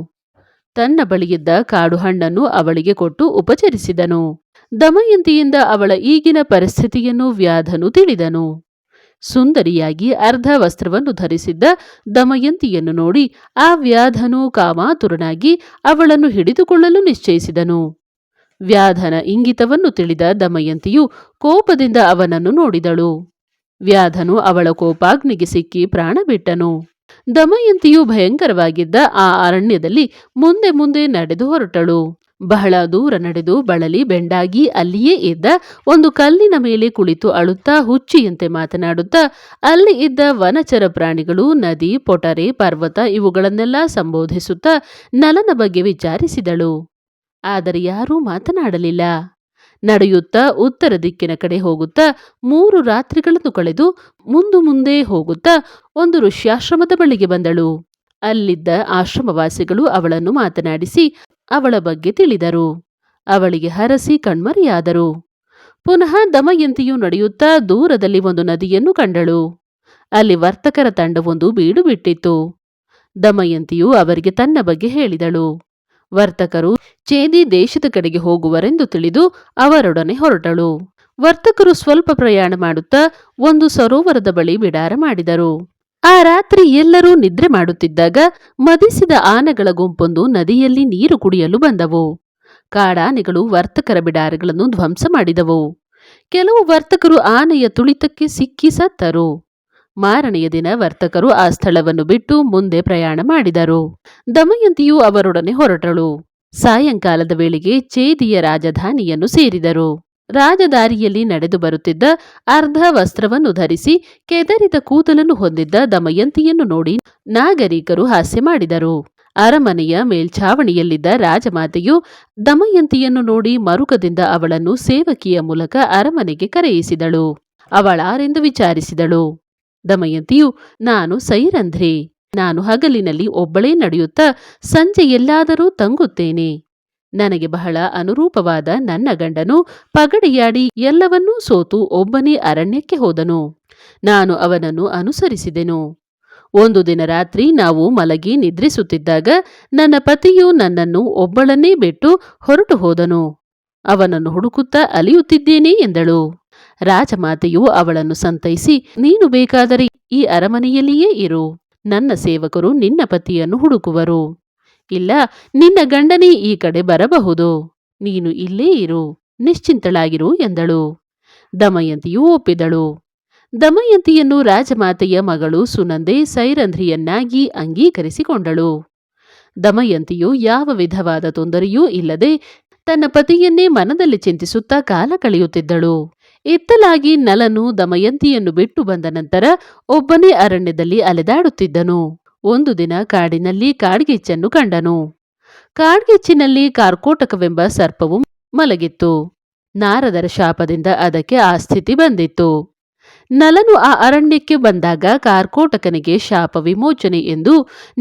ತನ್ನ ಬಳಿಯಿದ್ದ ಕಾಡು ಹಣ್ಣನ್ನು ಅವಳಿಗೆ ಕೊಟ್ಟು ಉಪಚರಿಸಿದನು. ದಮಯಂತಿಯಿಂದ ಅವಳ ಈಗಿನ ಪರಿಸ್ಥಿತಿಯನ್ನು ವ್ಯಾಧನು ತಿಳಿದನು. ಸುಂದರಿಯಾಗಿ ಅರ್ಧ ವಸ್ತ್ರವನ್ನು ಧರಿಸಿದ್ದ ದಮಯಂತಿಯನ್ನು ನೋಡಿ ಆ ವ್ಯಾಧನು ಕಾಮಾತುರನಾಗಿ ಅವಳನ್ನು ಹಿಡಿದುಕೊಳ್ಳಲು ನಿಶ್ಚಯಿಸಿದನು. ವ್ಯಾಧನ ಇಂಗಿತವನ್ನು ತಿಳಿದ ದಮಯಂತಿಯು ಕೋಪದಿಂದ ಅವನನ್ನು ನೋಡಿದಳು. ವ್ಯಾಧನು ಅವಳ ಕೋಪಾಗ್ನಿಗೆ ಸಿಕ್ಕಿ ಪ್ರಾಣ ಬಿಟ್ಟನು. ದಮಯಂತಿಯು ಭಯಂಕರವಾಗಿದ್ದ ಆ ಅರಣ್ಯದಲ್ಲಿ ಮುಂದೆ ಮುಂದೆ ನಡೆದು ಹೊರಟಳು. ಬಹಳ ದೂರ ನಡೆದು ಬಳಲಿ ಬೆಂಡಾಗಿ ಅಲ್ಲಿಯೇ ಇದ್ದ ಒಂದು ಕಲ್ಲಿನ ಮೇಲೆ ಕುಳಿತು ಅಳುತ್ತಾ ಹುಚ್ಚಿಯಂತೆ ಮಾತನಾಡುತ್ತಾ, ಅಲ್ಲಿ ಇದ್ದ ವನಚರ ಪ್ರಾಣಿಗಳು, ನದಿ, ಪೊಟರೆ, ಪರ್ವತ ಇವುಗಳನ್ನೆಲ್ಲ ಸಂಬೋಧಿಸುತ್ತಾ ನಲನ ಬಗ್ಗೆ ವಿಚಾರಿಸಿದಳು. ಆದರೆ ಯಾರೂ ಮಾತನಾಡಲಿಲ್ಲ. ನಡೆಯುತ್ತಾ ಉತ್ತರ ದಿಕ್ಕಿನ ಕಡೆ ಹೋಗುತ್ತಾ ಮೂರು ರಾತ್ರಿಗಳನ್ನು ಕಳೆದು ಮುಂದು ಮುಂದೆ ಹೋಗುತ್ತಾ ಒಂದು ಋಷ್ಯಾಶ್ರಮದ ಬಳಿಗೆ ಬಂದಳು. ಅಲ್ಲಿದ್ದ ಆಶ್ರಮವಾಸಿಗಳು ಅವಳನ್ನು ಮಾತನಾಡಿಸಿ ಅವಳ ಬಗ್ಗೆ ತಿಳಿದರು. ಅವಳಿಗೆ ಹರಸಿ ಕಣ್ಮರೆಯಾದರು. ಪುನಃ ದಮಯಂತಿಯು ನಡೆಯುತ್ತಾ ದೂರದಲ್ಲಿ ಒಂದು ನದಿಯನ್ನು ಕಂಡಳು. ಅಲ್ಲಿ ವರ್ತಕರ ತಂಡವೊಂದು ಬೀಡು ಬಿಟ್ಟಿತ್ತು. ದಮಯಂತಿಯು ಅವರಿಗೆ ತನ್ನ ಬಗ್ಗೆ ಹೇಳಿದಳು. ವರ್ತಕರು ಚೇದಿ ದೇಶದ ಕಡೆಗೆ ಹೋಗುವರೆಂದು ತಿಳಿದು ಅವರೊಡನೆ ಹೊರಟಳು. ವರ್ತಕರು ಸ್ವಲ್ಪ ಪ್ರಯಾಣ ಮಾಡುತ್ತಾ ಒಂದು ಸರೋವರದ ಬಳಿ ಬಿಡಾರ ಮಾಡಿದರು. ಆ ರಾತ್ರಿ ಎಲ್ಲರೂ ನಿದ್ರೆ ಮಾಡುತ್ತಿದ್ದಾಗ ಮದಿಸಿದ ಆನೆಗಳ ಗುಂಪೊಂದು ನದಿಯಲ್ಲಿ ನೀರು ಕುಡಿಯಲು ಬಂದವು. ಕಾಡಾನೆಗಳು ವರ್ತಕರ ಬಿಡಾರಗಳನ್ನು ಧ್ವಂಸ ಮಾಡಿದವು. ಕೆಲವು ವರ್ತಕರು ಆನೆಯ ತುಳಿತಕ್ಕೆ ಸಿಕ್ಕಿ ಸತ್ತರು. ಮಾರನೆಯ ದಿನ ವರ್ತಕರು ಆ ಸ್ಥಳವನ್ನು ಬಿಟ್ಟು ಮುಂದೆ ಪ್ರಯಾಣ ಮಾಡಿದರು. ದಮಯಂತಿಯು ಅವರೊಡನೆ ಹೊರಟಳು. ಸಾಯಂಕಾಲದ ವೇಳೆಗೆ ಚೇದಿಯ ರಾಜಧಾನಿಯನ್ನು ಸೇರಿದರು. ರಾಜದಾರಿಯಲ್ಲಿ ನಡೆದು ಬರುತ್ತಿದ್ದ ಅರ್ಧ ವಸ್ತ್ರವನ್ನು ಧರಿಸಿ ಕೆದರಿದ ಕೂದಲನ್ನು ಹೊಂದಿದ್ದ ದಮಯಂತಿಯನ್ನು ನೋಡಿ ನಾಗರಿಕರು ಹಾಸ್ಯ ಮಾಡಿದರು. ಅರಮನೆಯ ಮೇಲ್ಛಾವಣಿಯಲ್ಲಿದ್ದ ರಾಜಮಾತೆಯು ದಮಯಂತಿಯನ್ನು ನೋಡಿ ಮರುಕದಿಂದ ಅವಳನ್ನು ಸೇವಕಿಯ ಮೂಲಕ ಅರಮನೆಗೆ ಕರೆಯಿಸಿದಳು. ಅವಳಾರೆಂದು ವಿಚಾರಿಸಿದಳು. ದಮಯಂತಿಯು, ನಾನು ಸೈರಂಧ್ರಿ. ನಾನು ಹಗಲಿನಲ್ಲಿ ಒಬ್ಬಳೇ ನಡೆಯುತ್ತಾ ಸಂಜೆ ಎಲ್ಲಾದರೂ ತಂಗುತ್ತೇನೆ. ನನಗೆ ಬಹಳ ಅನುರೂಪವಾದ ನನ್ನ ಗಂಡನು ಪಗಡಿಯಾಡಿ ಎಲ್ಲವನ್ನೂ ಸೋತು ಒಬ್ಬನೇ ಅರಣ್ಯಕ್ಕೆ ಹೋದನು. ನಾನು ಅವನನ್ನು ಅನುಸರಿಸಿದೆನು. ಒಂದು ದಿನ ರಾತ್ರಿ ನಾವು ಮಲಗಿ ನಿದ್ರಿಸುತ್ತಿದ್ದಾಗ ನನ್ನ ಪತಿಯು ನನ್ನನ್ನು ಒಬ್ಬಳನ್ನೇ ಬಿಟ್ಟು ಹೊರಟು ಹೋದನು. ಅವನನ್ನು ಹುಡುಕುತ್ತಾ ಅಲಿಯುತ್ತಿದ್ದೇನೆ ಎಂದಳು. ರಾಜಮಾತೆಯು ಅವಳನ್ನು ಸಂತೈಸಿ, ನೀನು ಬೇಕಾದರೆ ಈ ಅರಮನೆಯಲ್ಲಿಯೇ ಇರು. ನನ್ನ ಸೇವಕರು ನಿನ್ನ ಪತಿಯನ್ನು ಹುಡುಕುವರು. ಇಲ್ಲ, ನಿನ್ನ ಗಂಡನೇ ಈ ಕಡೆ ಬರಬಹುದು. ನೀನು ಇಲ್ಲೇ ಇರು, ನಿಶ್ಚಿಂತಳಾಗಿರು ಎಂದಳು. ದಮಯಂತಿಯು ಒಪ್ಪಿದಳು. ದಮಯಂತಿಯನ್ನು ರಾಜಮಾತೆಯ ಮಗಳು ಸುನಂದೆ ಸೈರಂಧ್ರಿಯನ್ನಾಗಿ ಅಂಗೀಕರಿಸಿಕೊಂಡಳು. ದಮಯಂತಿಯು ಯಾವ ವಿಧವಾದ ತೊಂದರೆಯೂ ಇಲ್ಲದೆ ತನ್ನ ಪತಿಯನ್ನೇ ಮನದಲ್ಲಿ ಚಿಂತಿಸುತ್ತಾ ಕಾಲ ಕಳೆಯುತ್ತಿದ್ದಳು. ಇತ್ತಲಾಗಿ ನಲನು ದಮಯಂತಿಯನ್ನು ಬಿಟ್ಟು ಬಂದ ನಂತರ ಒಬ್ಬನೇ ಅರಣ್ಯದಲ್ಲಿ ಅಲೆದಾಡುತ್ತಿದ್ದನು. ಒಂದು ದಿನ ಕಾಡಿನಲ್ಲಿ ಕಾಡ್ಗಿಚ್ಚನ್ನು ಕಂಡನು. ಕಾಡ್ಗಿಚ್ಚಿನಲ್ಲಿ ಕಾರ್ಕೋಟಕವೆಂಬ ಸರ್ಪವು ಮಲಗಿತ್ತು. ನಾರದರ ಶಾಪದಿಂದ ಅದಕ್ಕೆ ಆ ಸ್ಥಿತಿ ಬಂದಿತ್ತು. ನಲನು ಆ ಅರಣ್ಯಕ್ಕೆ ಬಂದಾಗ ಕಾರ್ಕೋಟಕನಿಗೆ ಶಾಪ ವಿಮೋಚನೆ ಎಂದು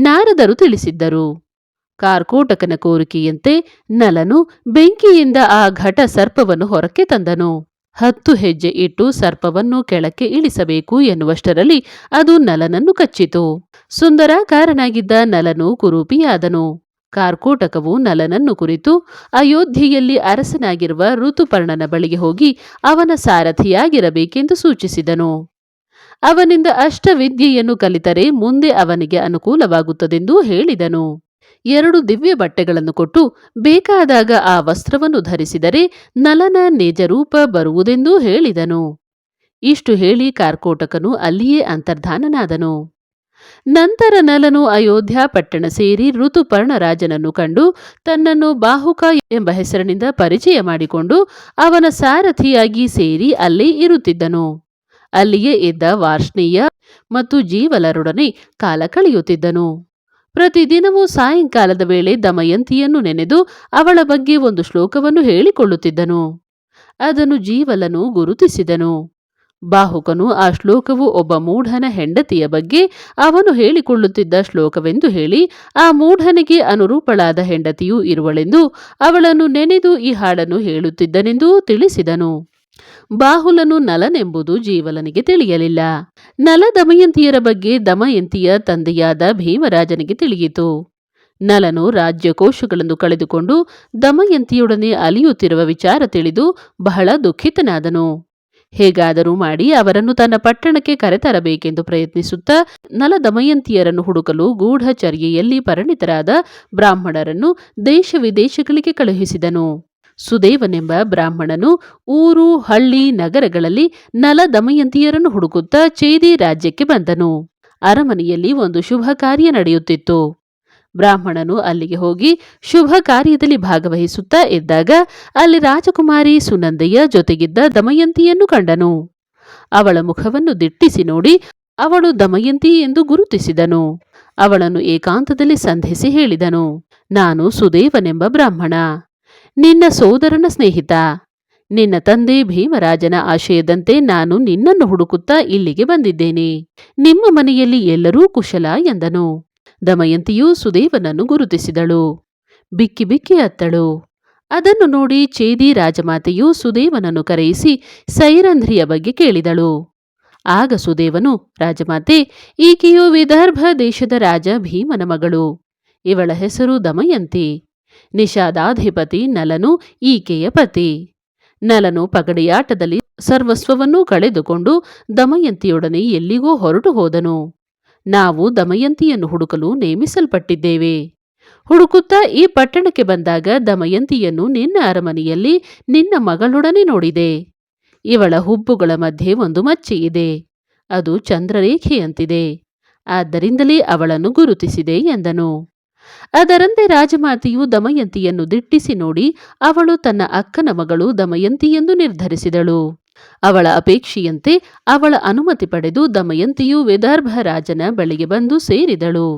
ನಾರದರು ತಿಳಿಸಿದ್ದರು. ಕಾರ್ಕೋಟಕನ ಕೋರಿಕೆಯಂತೆ ನಲನು ಬೆಂಕಿಯಿಂದ ಆ ಘಟ ಸರ್ಪವನ್ನು ಹೊರಕ್ಕೆ ತಂದನು. ಹತ್ತು ಹೆಜ್ಜೆ ಇಟ್ಟು ಸರ್ಪವನ್ನು ಕೆಳಕ್ಕೆ ಇಳಿಸಬೇಕು ಎನ್ನುವಷ್ಟರಲ್ಲಿ ಅದು ನಲನನ್ನು ಕಚ್ಚಿತು. ಸುಂದರ ಕಾರನಾಗಿದ್ದ ನಲನು ಕುರೂಪಿಯಾದನು. ಕಾರ್ಕೋಟಕವು ನಲನನ್ನು ಕುರಿತು ಅಯೋಧ್ಯೆಯಲ್ಲಿ ಅರಸನಾಗಿರುವ ಋತುಪರ್ಣನ ಬಳಿಗೆ ಹೋಗಿ ಅವನ ಸಾರಥಿಯಾಗಿರಬೇಕೆಂದು ಸೂಚಿಸಿದನು. ಅವನಿಂದ ಅಷ್ಟವಿದ್ಯೆಯನ್ನು ಕಲಿತರೆ ಮುಂದೆ ಅವನಿಗೆ ಅನುಕೂಲವಾಗುತ್ತದೆಂದು ಹೇಳಿದನು. ಎರಡು ದಿವ್ಯ ಬಟ್ಟೆಗಳನ್ನು ಕೊಟ್ಟು ಬೇಕಾದಾಗ ಆ ವಸ್ತ್ರವನ್ನು ಧರಿಸಿದರೆ ನಲನ ನಿಜರೂಪ ಬರುವುದೆಂದೂ ಹೇಳಿದನು. ಇಷ್ಟು ಹೇಳಿ ಕಾರ್ಕೋಟಕನು ಅಲ್ಲಿಯೇ ಅಂತರ್ಧಾನನಾದನು. ನಂತರ ನಲನು ಅಯೋಧ್ಯ ಪಟ್ಟಣ ಸೇರಿ ಋತುಪರ್ಣರಾಜನನ್ನು ಕಂಡು ತನ್ನನ್ನು ಬಾಹುಕ ಎಂಬ ಹೆಸರಿನಿಂದ ಪರಿಚಯ ಮಾಡಿಕೊಂಡು ಅವನ ಸಾರಥಿಯಾಗಿ ಸೇರಿ ಅಲ್ಲಿ ಇರುತ್ತಿದ್ದನು. ಅಲ್ಲಿಯೇ ಇದ್ದ ವಾರ್ಷ್ಣೀಯ ಮತ್ತು ಜೀವಲರೊಡನೆ ಕಾಲ ಕಳೆಯುತ್ತಿದ್ದನು. ಪ್ರತಿದಿನವೂ ಸಾಯಂಕಾಲದ ವೇಳೆ ದಮಯಂತಿಯನ್ನು ನೆನೆದು ಅವಳ ಬಗ್ಗೆ ಒಂದು ಶ್ಲೋಕವನ್ನು ಹೇಳಿಕೊಳ್ಳುತ್ತಿದ್ದನು. ಅದನ್ನು ಜೀವಲನು ಗುರುತಿಸಿದನು. ಬಾಹುಕನು ಆ ಶ್ಲೋಕವು ಒಬ್ಬ ಮೂಢನ ಹೆಂಡತಿಯ ಬಗ್ಗೆ ಅವನು ಹೇಳಿಕೊಳ್ಳುತ್ತಿದ್ದ ಶ್ಲೋಕವೆಂದು ಹೇಳಿ, ಆ ಮೂಢನಿಗೆ ಅನುರೂಪಳಾದ ಹೆಂಡತಿಯೂ ಇರುವಳೆಂದು ಅವಳನ್ನು ನೆನೆದು ಈ ಹಾಡನ್ನು ಹೇಳುತ್ತಿದ್ದನೆಂದೂ ತಿಳಿಸಿದನು. ಬಾಹುಲನು ನಲನೆಂಬುದು ಜೀವಲನಿಗೆ ತಿಳಿಯಲಿಲ್ಲ. ನಲ ದಮಯಂತಿಯರ ಬಗ್ಗೆ ದಮಯಂತಿಯ ತಂದೆಯಾದ ಭೀಮರಾಜನಿಗೆ ತಿಳಿಯಿತು. ನಲನು ರಾಜ್ಯಕೋಶಗಳನ್ನು ಕಳೆದುಕೊಂಡು ದಮಯಂತಿಯೊಡನೆ ಅಲಿಯುತ್ತಿರುವ ವಿಚಾರ ತಿಳಿದು ಬಹಳ ದುಃಖಿತನಾದನು. ಹೇಗಾದರೂ ಮಾಡಿ ಅವರನ್ನು ತನ್ನ ಪಟ್ಟಣಕ್ಕೆ ಕರೆತರಬೇಕೆಂದು ಪ್ರಯತ್ನಿಸುತ್ತಾ ನಲ ದಮಯಂತಿಯರನ್ನು ಹುಡುಕಲು ಗೂಢಚರ್ಯೆಯಲ್ಲಿ ಪರಿಣಿತರಾದ ಬ್ರಾಹ್ಮಣರನ್ನು ದೇಶ ವಿದೇಶಗಳಿಗೆ ಕಳುಹಿಸಿದನು. ಸುದೇವನೆಂಬ ಬ್ರಾಹ್ಮಣನು ಊರು, ಹಳ್ಳಿ, ನಗರಗಳಲ್ಲಿ ನಲ ದಮಯಂತಿಯರನ್ನು ಹುಡುಕುತ್ತಾ ಚೇದಿ ರಾಜ್ಯಕ್ಕೆ ಬಂದನು. ಅರಮನೆಯಲ್ಲಿ ಒಂದು ಶುಭ ಕಾರ್ಯ ನಡೆಯುತ್ತಿತ್ತು. ಬ್ರಾಹ್ಮಣನು ಅಲ್ಲಿಗೆ ಹೋಗಿ ಶುಭ ಕಾರ್ಯದಲ್ಲಿ ಭಾಗವಹಿಸುತ್ತಾ ಇದ್ದಾಗ ಅಲ್ಲಿ ರಾಜಕುಮಾರಿ ಸುನಂದೆಯ ಜೊತೆಗಿದ್ದ ದಮಯಂತಿಯನ್ನು ಕಂಡನು. ಅವಳ ಮುಖವನ್ನು ದಿಟ್ಟಿಸಿ ನೋಡಿ ಅವಳು ದಮಯಂತಿ ಎಂದು ಗುರುತಿಸಿದನು. ಅವಳನ್ನು ಏಕಾಂತದಲ್ಲಿ ಸಂಧಿಸಿ ಹೇಳಿದನು, ನಾನು ಸುದೇವನೆಂಬ ಬ್ರಾಹ್ಮಣ. ನಿನ್ನ ಸೋದರನ ಸ್ನೇಹಿತ. ನಿನ್ನ ತಂದೆ ಭೀಮರಾಜನ ಆಶಯದಂತೆ ನಾನು ನಿನ್ನನ್ನು ಹುಡುಕುತ್ತಾ ಇಲ್ಲಿಗೆ ಬಂದಿದ್ದೇನೆ. ನಿಮ್ಮ ಮನೆಯಲ್ಲಿ ಎಲ್ಲರೂ ಕುಶಲ ಎಂದನು. ದಮಯಂತಿಯು ಸುದೇವನನ್ನು ಗುರುತಿಸಿದಳು. ಬಿಕ್ಕಿ ಬಿಕ್ಕಿ ಅತ್ತಳು. ಅದನ್ನು ನೋಡಿ ಚೇದಿ ರಾಜಮಾತೆಯು ಸುದೇವನನ್ನು ಕರೆಯಿಸಿ ಸೈರಂಧ್ರಿಯ ಬಗ್ಗೆ ಕೇಳಿದಳು. ಆಗ ಸುದೇವನು, ರಾಜಮಾತೆ, ಈಕೆಯು ವಿದರ್ಭ ದೇಶದ ರಾಜ ಭೀಮನ ಮಗಳು. ಇವಳ ಹೆಸರು ದಮಯಂತಿ. ನಿಷಾದಾಧಿಪತಿ ನಲನು ಈಕೆಯ ಪತಿ. ನಲನು ಪಗಡಿಯಾಟದಲ್ಲಿ ಸರ್ವಸ್ವವನ್ನೂ ಕಳೆದುಕೊಂಡು ದಮಯಂತಿಯೊಡನೆ ಎಲ್ಲಿಗೋ ಹೊರಟು ಹೋದನು. ನಾವು ದಮಯಂತಿಯನ್ನು ಹುಡುಕಲು ನೇಮಿಸಲ್ಪಟ್ಟಿದ್ದೇವೆ. ಹುಡುಕುತ್ತಾ ಈ ಪಟ್ಟಣಕ್ಕೆ ಬಂದಾಗ ದಮಯಂತಿಯನ್ನು ನಿನ್ನ ಅರಮನೆಯಲ್ಲಿ ನಿನ್ನ ಮಗಳೊಡನೆ ನೋಡಿದೆ. ಇವಳ ಹುಬ್ಬುಗಳ ಮಧ್ಯೆ ಒಂದು ಮಚ್ಚಿ ಇದೆ. ಅದು ಚಂದ್ರರೇಖೆಯಂತಿದೆ. ಆದ್ದರಿಂದಲೇ ಅವಳನ್ನು ಗುರುತಿಸಿದೆ ಎಂದನು. ಅದರಂತೆ ರಾಜಮಾತೆಯು ದಮಯಂತಿಯನ್ನು ದಿಟ್ಟಿಸಿ ನೋಡಿ ಅವಳು ತನ್ನ ಅಕ್ಕನ ಮಗಳು ದಮಯಂತಿ ಎಂದು ನಿರ್ಧರಿಸಿದಳು. ಅವಳ ಅಪೇಕ್ಷೆಯಂತೆ ಅವಳ ಅನುಮತಿ ಪಡೆದು ದಮಯಂತಿಯು ವಿದರ್ಭ ರಾಜನ ಬಳಿಗೆ ಬಂದು ಸೇರಿದಳು.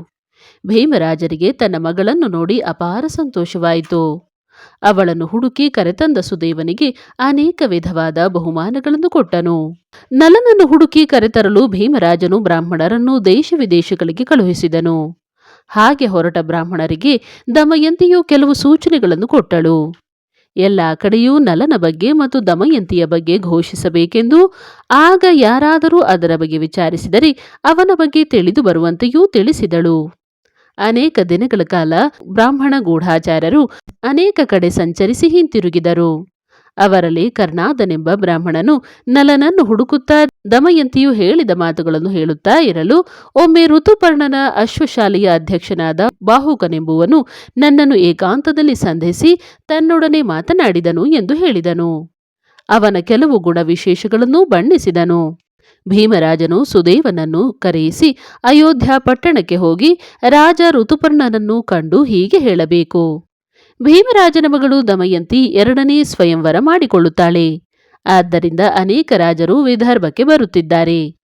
ಭೀಮರಾಜರಿಗೆ ತನ್ನ ಮಗಳನ್ನು ನೋಡಿ ಅಪಾರ ಸಂತೋಷವಾಯಿತು. ಅವಳನ್ನು ಹುಡುಕಿ ಕರೆತಂದ ಸುದೇವನಿಗೆ ಅನೇಕ ವಿಧವಾದ ಬಹುಮಾನಗಳನ್ನು ಕೊಟ್ಟನು. ನಲನನ್ನು ಹುಡುಕಿ ಕರೆತರಲು ಭೀಮರಾಜನು ಬ್ರಾಹ್ಮಣರನ್ನು ದೇಶ ವಿದೇಶಗಳಿಗೆ ಕಳುಹಿಸಿದನು. ಹಾಗೆ ಹೊರಟ ಬ್ರಾಹ್ಮಣರಿಗೆ ದಮಯಂತಿಯು ಕೆಲವು ಸೂಚನೆಗಳನ್ನು ಕೊಟ್ಟಳು. ಎಲ್ಲ ಕಡೆಯೂ ನಲನ ಬಗ್ಗೆ ಮತ್ತು ದಮಯಂತಿಯ ಬಗ್ಗೆ ಘೋಷಿಸಬೇಕೆಂದು ಆಗ ಯಾರಾದರೂ ಅದರ ಬಗ್ಗೆ ವಿಚಾರಿಸಿದರೆ ಅವನ ಬಗ್ಗೆ ತಿಳಿದು ಬರುವಂತೆಯೂ ತಿಳಿಸಿದಳು. ಅನೇಕ ದಿನಗಳ ಕಾಲ ಬ್ರಾಹ್ಮಣ ಗೂಢಾಚಾರ್ಯರು ಅನೇಕ ಕಡೆ ಸಂಚರಿಸಿ ಹಿಂತಿರುಗಿದರು. ಅವರಲ್ಲಿ ಕರ್ನಾದನೆಂಬ ಬ್ರಾಹ್ಮಣನು ನಲನನ್ನು ಹುಡುಕುತ್ತಾ ದಮಯಂತಿಯು ಹೇಳಿದ ಮಾತುಗಳನ್ನು ಹೇಳುತ್ತಾ ಇರಲು, ಒಮ್ಮೆ ಋತುಪರ್ಣನ ಅಶ್ವಶಾಲೆಯ ಅಧ್ಯಕ್ಷನಾದ ಬಾಹುಕನೆಂಬುವನು ನನ್ನನ್ನು ಏಕಾಂತದಲ್ಲಿ ಸಂಧಿಸಿ ತನ್ನೊಡನೆ ಮಾತನಾಡಿದನು ಎಂದು ಹೇಳಿದನು. ಅವನ ಕೆಲವು ಗುಣ ವಿಶೇಷಗಳನ್ನು ಬಣ್ಣಿಸಿದನು. ಭೀಮರಾಜನು ಸುದೇವನನ್ನು ಕರೆಯಿಸಿ ಅಯೋಧ್ಯ ಪಟ್ಟಣಕ್ಕೆ ಹೋಗಿ ರಾಜ ಋತುಪರ್ಣನನ್ನು ಕಂಡು ಹೀಗೆ ಹೇಳಬೇಕು. ಭೀಮರಾಜನ ಮಗಳು ದಮಯಂತಿ ಎರಡನೇ ಸ್ವಯಂವರ ಮಾಡಿಕೊಳ್ಳುತ್ತಾಳೆ. ಆದ್ದರಿಂದ ಅನೇಕ ರಾಜರು ವಿದರ್ಭಕ್ಕೆ ಬರುತ್ತಿದ್ದಾರೆ.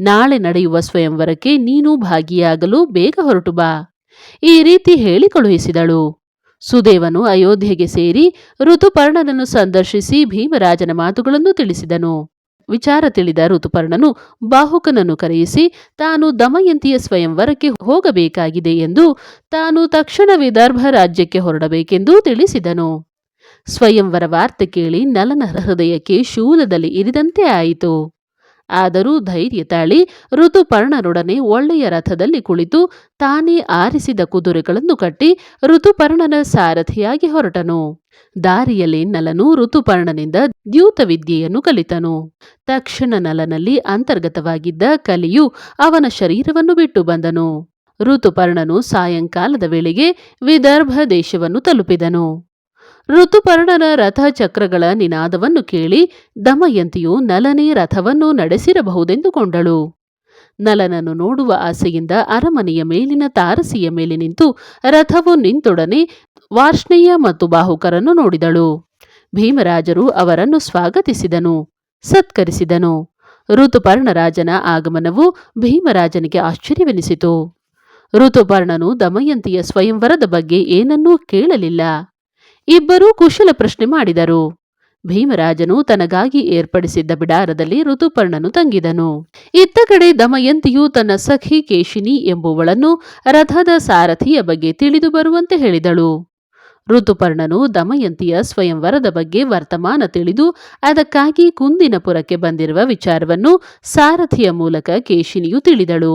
ನಾಳೆ ನಡೆಯುವ ಸ್ವಯಂವರಕ್ಕೆ ನೀನು ಭಾಗಿಯಾಗಲು ಬೇಗ ಹೊರಟು ಬಾ. ಈ ರೀತಿ ಹೇಳಿ ಕಳುಹಿಸಿದಳು. ಸುದೇವನು ಅಯೋಧ್ಯೆಗೆ ಸೇರಿ ಋತುಪರ್ಣನನ್ನು ಸಂದರ್ಶಿಸಿ ಭೀಮರಾಜನ ಮಾತುಗಳನ್ನು ತಿಳಿಸಿದನು. ವಿಚಾರ ತಿಳಿದ ಋತುಪರ್ಣನು ಬಾಹುಕನನ್ನು ಕರೆಯಿಸಿ, ತಾನು ದಮಯಂತಿಯ ಸ್ವಯಂವರಕ್ಕೆ ಹೋಗಬೇಕಾಗಿದೆ ಎಂದು ತಾನು ತಕ್ಷಣ ವಿದರ್ಭ ರಾಜ್ಯಕ್ಕೆ ಹೊರಡಬೇಕೆಂದು ತಿಳಿಸಿದನು. ಸ್ವಯಂವರ ವಾರ್ತೆ ಕೇಳಿ ನಲನ ಹೃದಯಕ್ಕೆ ಶೂಲದಲ್ಲಿ ಇರಿದಂತೆ ಆಯಿತು. ಆದರೂ ಧೈರ್ಯ ತಾಳಿ ಋತುಪರ್ಣನೊಡನೆ ಒಳ್ಳೆಯ ರಥದಲ್ಲಿ ಕುಳಿತು ತಾನೇ ಆರಿಸಿದ ಕುದುರೆಗಳನ್ನು ಕಟ್ಟಿ ಋತುಪರ್ಣನ ಸಾರಥಿಯಾಗಿ ಹೊರಟನು. ದಾರಿಯಲ್ಲಿ ನಲನು ಋತುಪರ್ಣನಿಂದ ದ್ಯೂತ ವಿದ್ಯೆಯನ್ನು ಕಲಿತನು. ತಕ್ಷಣ ನಲನಲ್ಲಿ ಅಂತರ್ಗತವಾಗಿದ್ದ ಕಲಿಯು ಅವನ ಶರೀರವನ್ನು ಬಿಟ್ಟು ಬಂದನು. ಋತುಪರ್ಣನು ಸಾಯಂಕಾಲದ ವೇಳೆಗೆ ವಿದರ್ಭ ದೇಶವನ್ನು ತಲುಪಿದನು. ಋತುಪರ್ಣನ ರಥ ಚಕ್ರಗಳ ನಿನಾದವನ್ನು ಕೇಳಿ ದಮಯಂತಿಯು ನಲನೇ ರಥವನ್ನು ನಡೆಸಿರಬಹುದೆಂದುಕೊಂಡಳು. ನಲನನ್ನು ನೋಡುವ ಆಸೆಯಿಂದ ಅರಮನೆಯ ಮೇಲಿನ ತಾರಸಿಯ ಮೇಲೆ ನಿಂತು ರಥವು ನಿಂತೊಡನೆ ವಾರ್ಷ್ಣೇಯ ಮತ್ತು ಬಾಹುಕರನ್ನು ನೋಡಿದಳು. ಭೀಮರಾಜರು ಅವರನ್ನು ಸ್ವಾಗತಿಸಿದನು, ಸತ್ಕರಿಸಿದನು. ಋತುಪರ್ಣರಾಜನ ಆಗಮನವು ಭೀಮರಾಜನಿಗೆ ಆಶ್ಚರ್ಯವೆನಿಸಿತು. ಋತುಪರ್ಣನು ದಮಯಂತಿಯ ಸ್ವಯಂವರದ ಬಗ್ಗೆ ಏನನ್ನೂ ಕೇಳಲಿಲ್ಲ. ಇಬ್ಬರೂ ಕುಶಲ ಪ್ರಶ್ನೆ ಮಾಡಿದರು. ಭೀಮರಾಜನು ತನಗಾಗಿ ಏರ್ಪಡಿಸಿದ್ದ ಬಿಡಾರದಲ್ಲಿ ಋತುಪರ್ಣನು ತಂಗಿದನು. ಇತ್ತ ಕಡೆ ದಮಯಂತಿಯು ತನ್ನ ಸಖಿ ಕೇಶಿನಿ ಎಂಬುವಳನ್ನು ರಥದ ಸಾರಥಿಯ ಬಗ್ಗೆ ತಿಳಿದು ಬರುವಂತೆ ಹೇಳಿದಳು. ಋತುಪರ್ಣನು ದಮಯಂತಿಯ ಸ್ವಯಂವರದ ಬಗ್ಗೆ ವರ್ತಮಾನ ತಿಳಿದು ಅದಕ್ಕಾಗಿ ಕುಂದಿನಪುರಕ್ಕೆ ಬಂದಿರುವ ವಿಚಾರವನ್ನು ಸಾರಥಿಯ ಮೂಲಕ ಕೇಶಿನಿಯು ತಿಳಿದಳು.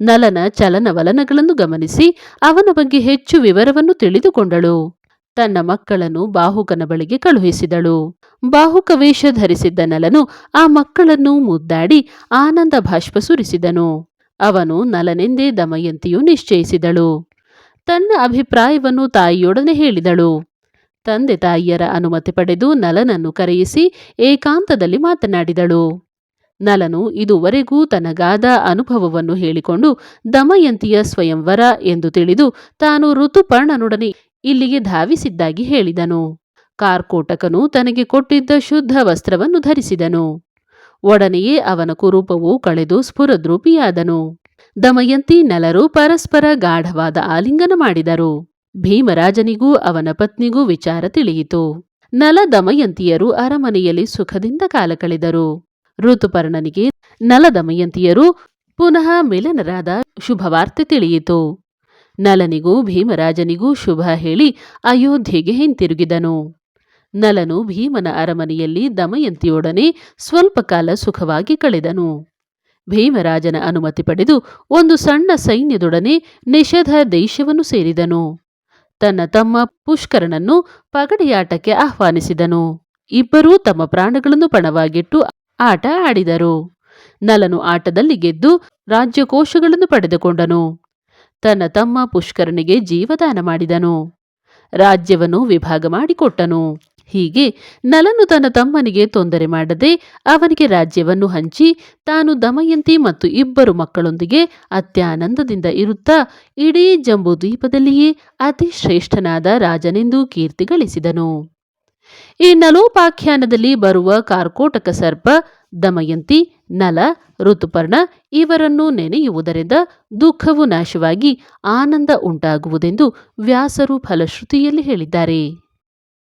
ನಲನ ಚಲನವಲನಗಳನ್ನು ಗಮನಿಸಿ ಅವನ ಬಗ್ಗೆ ಹೆಚ್ಚು ವಿವರವನ್ನು ತಿಳಿದುಕೊಂಡಳು. ತನ್ನ ಮಕ್ಕಳನ್ನು ಬಾಹುಕನ ಬಳಿಗೆ ಕಳುಹಿಸಿದಳು. ಬಾಹುಕ ವೇಷ ಧರಿಸಿದ್ದ ನಲನು ಆ ಮಕ್ಕಳನ್ನು ಮುದ್ದಾಡಿ ಆನಂದ ಭಾಷ್ಪ ಸುರಿಸಿದನು. ಅವನು ನಲನೆಂದೇ ದಮಯಂತಿಯು ನಿಶ್ಚಯಿಸಿದಳು. ತನ್ನ ಅಭಿಪ್ರಾಯವನ್ನು ತಾಯಿಯೊಡನೆ ಹೇಳಿದಳು. ತಂದೆ ತಾಯಿಯರ ಅನುಮತಿ ಪಡೆದು ನಲನನ್ನು ಕರೆಯಿಸಿ ಏಕಾಂತದಲ್ಲಿ ಮಾತನಾಡಿದಳು. ನಲನು, ಇದುವರೆಗೂ ತನಗಾದ ಅನುಭವವನ್ನು ಹೇಳಿಕೊಂಡು ದಮಯಂತಿಯ ಸ್ವಯಂವರ ಎಂದು ತಿಳಿದು ತಾನು ಋತುಪರ್ಣನೊಡನೆ ಇಲ್ಲಿಗೆ ಧಾವಿಸಿದ್ದಾಗಿ ಹೇಳಿದನು. ಕಾರ್ಕೋಟಕನು ತನಗೆ ಕೊಟ್ಟಿದ್ದ ಶುದ್ಧ ವಸ್ತ್ರವನ್ನು ಧರಿಸಿದನು. ಒಡನೆಯೇ ಅವನ ಕುರೂಪವು ಕಳೆದು ಸ್ಫುರದ್ರೂಪಿಯಾದನು. ದಮಯಂತಿ ನಲರು ಪರಸ್ಪರ ಗಾಢವಾದ ಆಲಿಂಗನ ಮಾಡಿದರು. ಭೀಮರಾಜನಿಗೂ ಅವನ ಪತ್ನಿಗೂ ವಿಚಾರ ತಿಳಿಯಿತು. ನಲ ದಮಯಂತಿಯರು ಅರಮನೆಯಲ್ಲಿ ಸುಖದಿಂದ ಕಾಲ ಕಳೆದರು. ಋತುಪರ್ಣನಿಗೆ ನಲ ದಮಯಂತಿಯರು ಪುನಃ ಮಿಲನರಾದ ಶುಭವಾರ್ತೆ ತಿಳಿಯಿತು. ನಲನಿಗೂ ಭೀಮರಾಜನಿಗೂ ಶುಭ ಹೇಳಿ ಅಯೋಧ್ಯೆಗೆ ಹಿಂತಿರುಗಿದನು. ನಲನು ಭೀಮನ ಅರಮನೆಯಲ್ಲಿ ದಮಯಂತಿಯೊಡನೆ ಸ್ವಲ್ಪ ಕಾಲ ಸುಖವಾಗಿ ಕಳೆದನು. ಭೀಮರಾಜನ ಅನುಮತಿ ಪಡೆದು ಒಂದು ಸಣ್ಣ ಸೈನ್ಯದೊಡನೆ ನಿಷಧ ದೇಶವನ್ನು ಸೇರಿದನು. ತನ್ನ ತಮ್ಮ ಪುಷ್ಕರನನ್ನು ಪಗಡಿಯಾಟಕ್ಕೆ ಆಹ್ವಾನಿಸಿದನು. ಇಬ್ಬರೂ ತಮ್ಮ ಪ್ರಾಣಗಳನ್ನು ಪಣವಾಗಿಟ್ಟು ಆಟ ಆಡಿದರು. ನಲನು ಆಟದಲ್ಲಿ ಗೆದ್ದು ರಾಜ್ಯಕೋಶಗಳನ್ನು ಪಡೆದುಕೊಂಡನು. ತನ್ನ ತಮ್ಮ ಪುಷ್ಕರನಿಗೆ ಜೀವದಾನ ಮಾಡಿದನು. ರಾಜ್ಯವನ್ನು ವಿಭಾಗ ಮಾಡಿಕೊಟ್ಟನು. ಹೀಗೆ ನಲನು ತನ್ನ ತಮ್ಮನಿಗೆ ತೊಂದರೆ ಮಾಡದೆ ಅವನಿಗೆ ರಾಜ್ಯವನ್ನು ಹಂಚಿ ತಾನು ದಮಯಂತಿ ಮತ್ತು ಇಬ್ಬರು ಮಕ್ಕಳೊಂದಿಗೆ ಅತ್ಯಾನಂದದಿಂದ ಇರುತ್ತಾ ಇಡೀ ಜಂಬೂ ದ್ವೀಪದಲ್ಲಿಯೇ ಅತಿ ಶ್ರೇಷ್ಠನಾದ ರಾಜನೆಂದು ಕೀರ್ತಿ ಗಳಿಸಿದನು. ಈ ನಲೋಪಾಖ್ಯಾನದಲ್ಲಿ ಬರುವ ಕಾರ್ಕೋಟಕ ಸರ್ಪ ದಮಯಂತಿ ನಲ ಋತುಪರ್ಣ ಇವರನ್ನು ನೆನೆಯುವುದರಿಂದ ದುಃಖವು ನಾಶವಾಗಿ ಆನಂದ ಉಂಟಾಗುವುದೆಂದು ವ್ಯಾಸರು ಫಲಶ್ರುತಿಯಲ್ಲಿ ಹೇಳಿದ್ದಾರೆ.